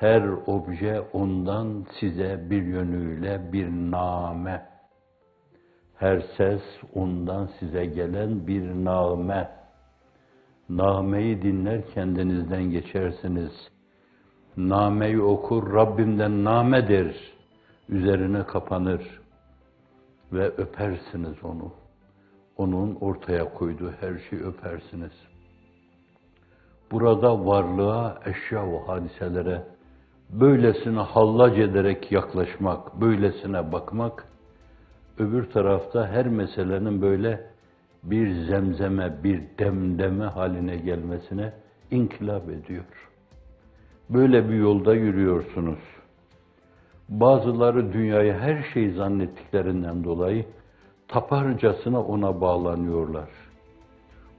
Her obje ondan size bir yönüyle bir name. Her ses ondan size gelen bir name. Nameyi dinler kendinizden geçersiniz. Nameyi okur Rabbimden namedir. Üzerine kapanır ve öpersiniz onu. Onun ortaya koyduğu her şeyi öpersiniz. Burada varlığa, eşya ve hadiselere böylesine hallac ederek yaklaşmak, böylesine bakmak, öbür tarafta her meselenin böyle bir zemzeme, bir demdeme haline gelmesine inkılap ediyor. Böyle bir yolda yürüyorsunuz. Bazıları dünyayı her şey zannettiklerinden dolayı taparcasına ona bağlanıyorlar.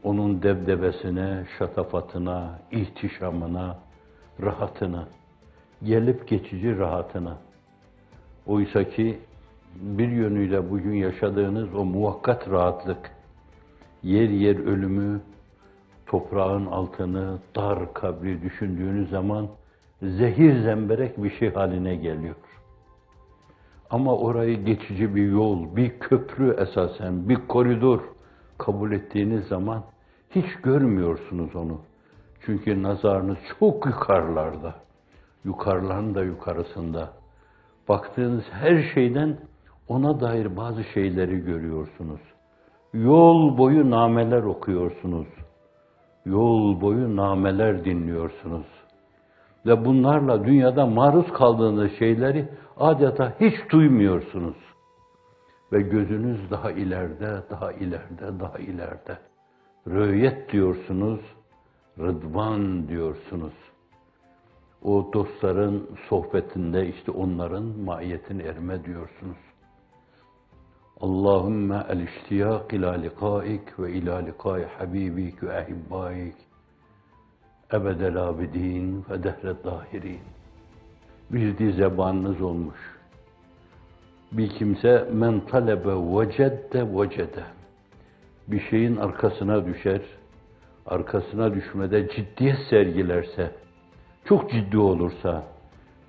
Onun debdebesine, şatafatına, ihtişamına, rahatına, gelip geçici rahatına. Oysa ki bir yönüyle bugün yaşadığınız o muvakkat rahatlık, yer yer ölümü, toprağın altını, dar kabri düşündüğünüz zaman zehir zemberek bir şey haline geliyor. Ama orayı geçici bir yol, bir köprü esasen, bir koridor kabul ettiğiniz zaman hiç görmüyorsunuz onu. Çünkü nazarınız çok yukarılarda. Yukarıların da yukarısında. Baktığınız her şeyden ona dair bazı şeyleri görüyorsunuz. Yol boyu nameler okuyorsunuz. Yol boyu nameler dinliyorsunuz. Ve bunlarla dünyada maruz kaldığınız şeyleri adeta hiç duymuyorsunuz. Ve gözünüz daha ileride, daha ileride, daha ileride. Rüyet diyorsunuz, rıdvan diyorsunuz. O dostların sohbetinde işte onların mahiyetine erme diyorsunuz. Allahümme el iştiyak ila likaik ve ila likai habibik ve ahibbaik ebedel abidin ve dehret dahirin. Bir zebanınız olmuş. Bir kimse men talebe vecedde vecede. Bir şeyin arkasına düşer, arkasına düşmede ciddiyet sergilerse, çok ciddi olursa,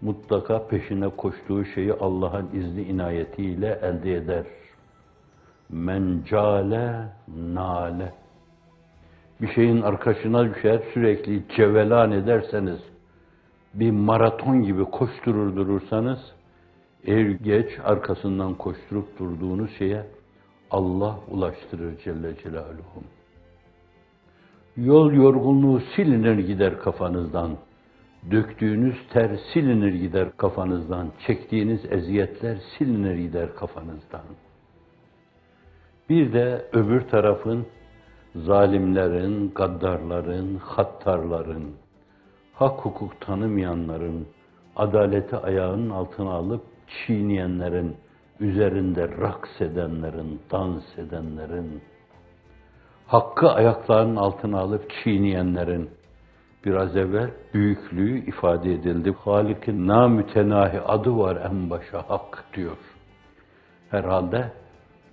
mutlaka peşine koştuğu şeyi Allah'ın izni inayetiyle elde eder. Men cale nale. Bir şeyin arkasına düşer, sürekli cevelan ederseniz, bir maraton gibi koşturur durursanız, er geç arkasından koşturup durduğunuz şeye Allah ulaştırır Celle Celaluhu. Yol yorgunluğu silinir gider kafanızdan. Döktüğünüz ter silinir gider kafanızdan. Çektiğiniz eziyetler silinir gider kafanızdan. Bir de öbür tarafın zalimlerin, gaddarların, hattarların, hak hukuk tanımayanların, adaleti ayağının altına alıp çiğneyenlerin, üzerinde raks edenlerin, dans edenlerin, hakkı ayaklarının altına alıp çiğneyenlerin, biraz evvel büyüklüğü ifade edildi. Halik'in namütenahi adı var en başa hak diyor. Herhalde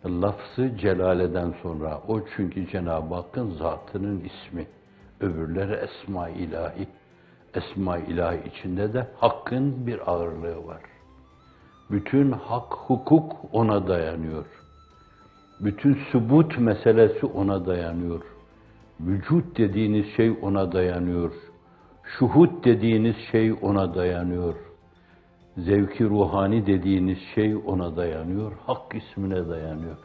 lafzı celaleden sonra o çünkü Cenab-ı Hakk'ın zatının ismi. Öbürleri esma ilahi. Esma ilahi içinde de hakkın bir ağırlığı var. Bütün hak, hukuk ona dayanıyor. Bütün subut meselesi ona dayanıyor. Vücut dediğiniz şey ona dayanıyor. Şuhut dediğiniz şey ona dayanıyor. Zevki ruhani dediğiniz şey ona dayanıyor. Hak ismine dayanıyor.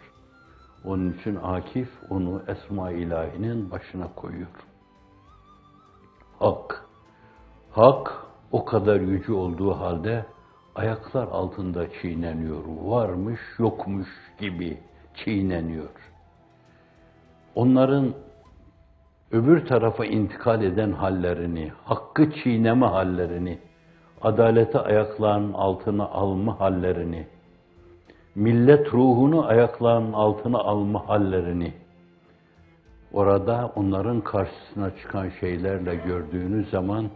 Onun için Akif onu Esma ilahinin başına koyuyor. Hak. Hak o kadar yüce olduğu halde ayaklar altında çiğneniyor. Varmış yokmuş gibi çiğneniyor. Onların öbür tarafa intikal eden hallerini, hakkı çiğneme hallerini, adalete ayaklarının altına alma hallerini, millet ruhunu ayaklarının altına alma hallerini, orada onların karşısına çıkan şeylerle gördüğünüz zaman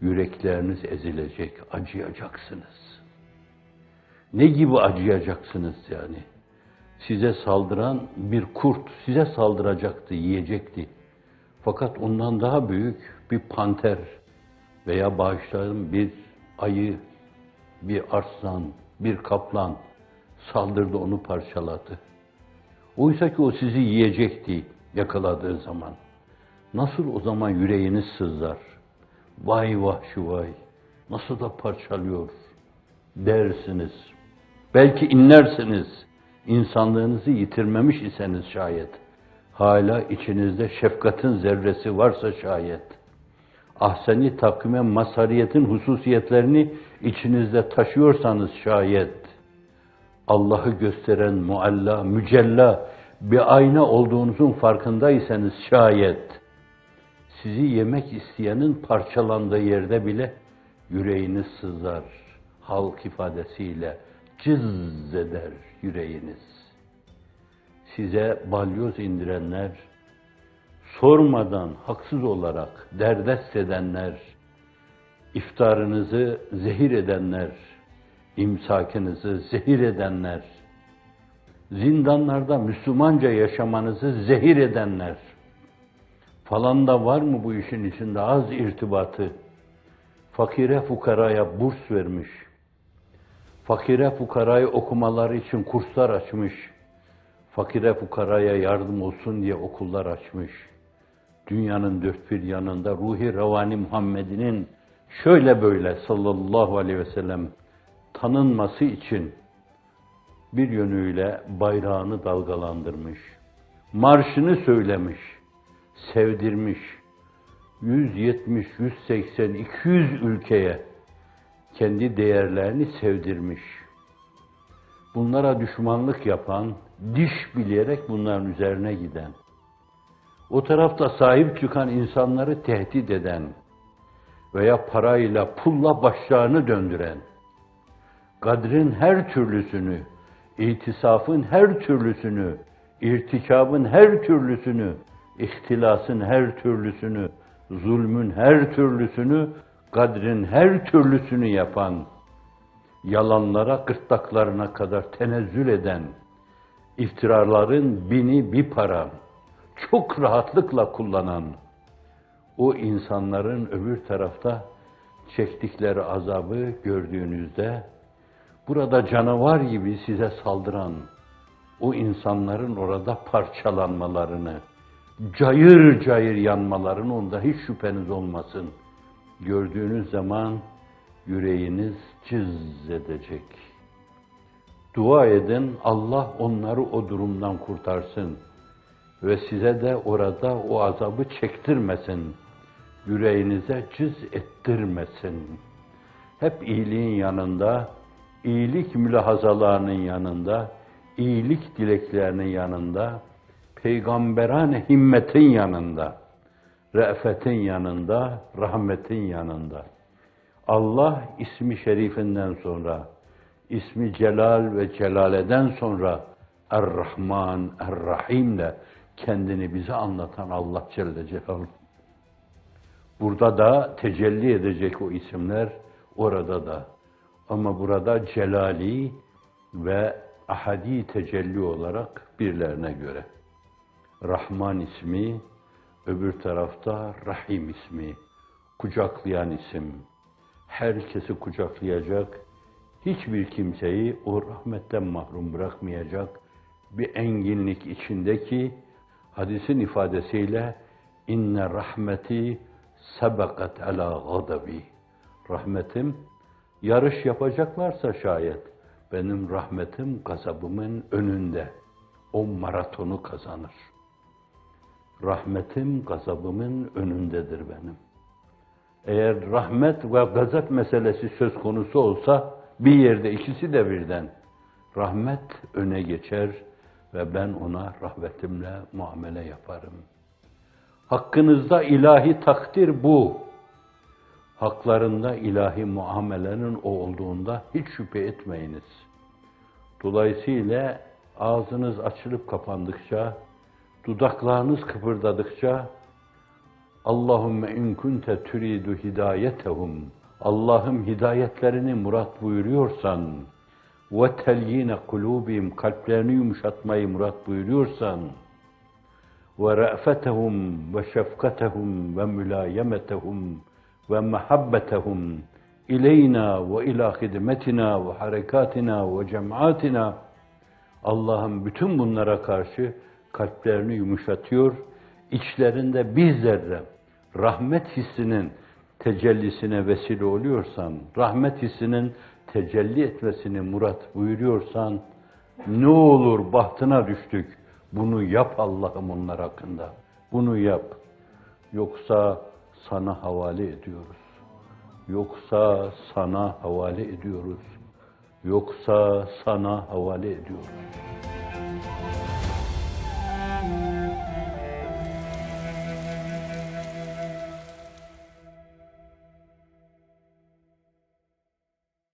yürekleriniz ezilecek, acıyacaksınız. Ne gibi acıyacaksınız yani? Size saldıran bir kurt size saldıracaktı, yiyecekti. Fakat ondan daha büyük bir panter veya bağışlayın bir ayı, bir arslan, bir kaplan saldırdı onu parçaladı. Oysa ki o sizi yiyecekti yakaladığı zaman. Nasıl o zaman yüreğiniz sızlar? Vay vahşi vay, nasıl da parçalıyor dersiniz. Belki inlersiniz, insanlığınızı yitirmemiş iseniz şayet. Hala içinizde şefkatin zerresi varsa şayet. Ahseni takvime masariyetin hususiyetlerini içinizde taşıyorsanız şayet. Allah'ı gösteren mualla, mücella bir ayna olduğunuzun farkındaysanız şayet sizi yemek isteyenin parçalandığı yerde bile yüreğiniz sızlar. Halk ifadesiyle cız eder yüreğiniz. Size balyoz indirenler, sormadan haksız olarak derdest edenler, iftarınızı zehir edenler, imsakınızı zehir edenler, zindanlarda Müslümanca yaşamanızı zehir edenler, falan da var mı bu işin içinde az irtibatı? Fakire fukaraya burs vermiş, fakire fukarayı okumaları için kurslar açmış, fakire fukaraya yardım olsun diye okullar açmış. Dünyanın dört bir yanında ruhi revani Muhammed'inin şöyle böyle sallallahu aleyhi ve sellem tanınması için bir yönüyle bayrağını dalgalandırmış, marşını söylemiş, sevdirmiş, 170, 180, 200 ülkeye kendi değerlerini sevdirmiş. Bunlara düşmanlık yapan, diş bileyerek bunların üzerine giden, o tarafta sahip çıkan insanları tehdit eden veya parayla, pulla başlarını döndüren, kadrin her türlüsünü, itisafın her türlüsünü, irtikabın her türlüsünü, ihtilasın her türlüsünü, zulmün her türlüsünü, kadrin her türlüsünü yapan, yalanlara gırtlaklarına kadar tenezzül eden, iftiraların bini bir para, çok rahatlıkla kullanan, o insanların öbür tarafta çektikleri azabı gördüğünüzde, burada canavar gibi size saldıran o insanların orada parçalanmalarını, cayır cayır yanmalarını onda hiç şüpheniz olmasın. Gördüğünüz zaman yüreğiniz cız edecek. Dua edin, Allah onları o durumdan kurtarsın ve size de orada o azabı çektirmesin. Yüreğinize cız ettirmesin. Hep iyiliğin yanında, iyilik mülahazalarının yanında, iyilik dileklerinin yanında, peygamberane himmetin yanında, re'fetin yanında, rahmetin yanında. Allah ismi şerifinden sonra, ismi celal ve celaleden sonra Er-Rahman, Er-Rahim de kendini bize anlatan Allah Celle Celaluhu. Burada da tecelli edecek o isimler, orada da. Ama burada celali ve ahadi tecelli olarak birlerine göre. Rahman ismi, öbür tarafta Rahim ismi, kucaklayan isim. Herkesi kucaklayacak, hiçbir kimseyi o rahmetten mahrum bırakmayacak bir enginlik içindeki hadisin ifadesiyle inne rahmeti sebekat ala gadabi. Rahmetim yarış yapacaklarsa şayet benim rahmetim gazabımın önünde. O maratonu kazanır. Rahmetim gazabımın önündedir benim. Eğer rahmet ve gazap meselesi söz konusu olsa bir yerde ikisi de birden rahmet öne geçer ve ben ona rahmetimle muamele yaparım. Hakkınızda ilahi takdir bu. Haklarında ilahi muamelenin o olduğunda hiç şüphe etmeyiniz. Dolayısıyla ağzınız açılıp kapandıkça, dudaklarınız kıpırdadıkça Allahümme in kunte turidu hidayetehum Allah'ım hidayetlerini murat buyuruyorsan ve telyine kulubim kalplerini yumuşatmayı murat buyuruyorsan ve ra'fetehum ve şefkatehum ve mülayemetehum ve muhabbetehum ileyna ve ila hidmetina ve harekatina ve cemaatina Allah'ın bütün bunlara karşı kalplerini yumuşatıyor, içlerinde bir zerre rahmet hissinin tecellisine vesile oluyorsan, rahmet hissinin tecelli etmesini murat buyuruyorsan, ne olur bahtına düştük, bunu yap Allah'ım onlar hakkında, bunu yap. Yoksa sana havale ediyoruz. Yoksa sana havale ediyoruz. Yoksa sana havale ediyoruz.